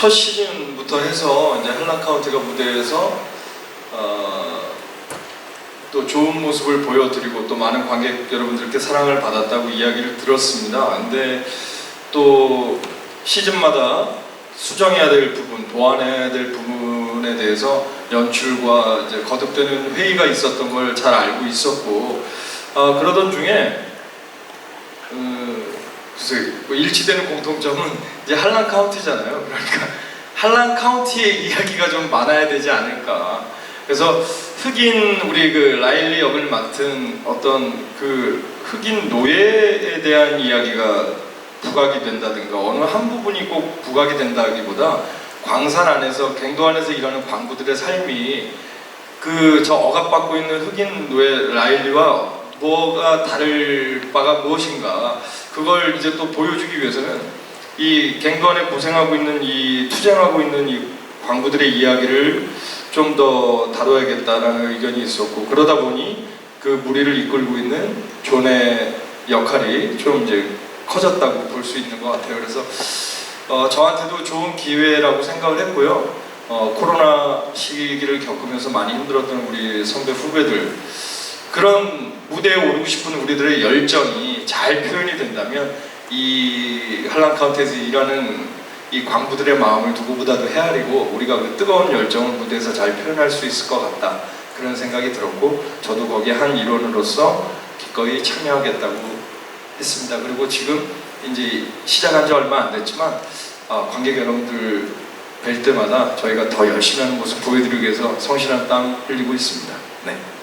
첫 시즌부터 해서 이제 한라 카운티가 무대에서 어, 또 좋은 모습을 보여드리고 또 많은 관객 여러분들께 사랑을 받았다고 이야기를 들었습니다. 근데 또 시즌마다 수정해야 될 부분, 보완해야 될 부분에 대해서 연출과 이제 거듭되는 회의가 있었던 걸 잘 알고 있었고 어, 그러던 중에 어, 글쎄 뭐 일치되는 공통점은 이제 한란 카운티잖아요. 그러니까 한란 카운티의 이야기가 좀 많아야 되지 않을까. 그래서 흑인 우리 그 라일리 역을 맡은 어떤 그 흑인 노예에 대한 이야기가 부각이 된다든가 어느 한 부분이 꼭 부각이 된다기보다 광산 안에서 갱도 안에서 일하는 광부들의 삶이 그 저 억압받고 있는 흑인 노예 라일리와 뭐가 다를 바가 무엇인가 그걸 이제 또 보여주기 위해서는 이 갱도 안에 고생하고 있는 이 투쟁하고 있는 이 광부들의 이야기를 좀 더 다뤄야겠다라는 의견이 있었고 그러다 보니 그 무리를 이끌고 있는 존의 역할이 좀 이제 커졌다고 볼 수 있는 것 같아요. 그래서 어, 저한테도 좋은 기회라고 생각을 했고요. 어, 코로나 시기를 겪으면서 많이 힘들었던 우리 선배 후배들 그런 무대에 오르고 싶은 우리들의 열정이 잘 표현이 된다면 이 한란 카운티에서 일하는 이 광부들의 마음을 누구보다도 헤아리고 우리가 그 뜨거운 열정을 무대에서 잘 표현할 수 있을 것 같다 그런 생각이 들었고 저도 거기에 한 일원으로서 기꺼이 참여하겠다고 했습니다. 그리고 지금 이제 시작한 지 얼마 안 됐지만 어, 관객 여러분들 뵐 때마다 저희가 더 열심히 하는 모습 보여드리기 위해서 성실한 땀 흘리고 있습니다. 네.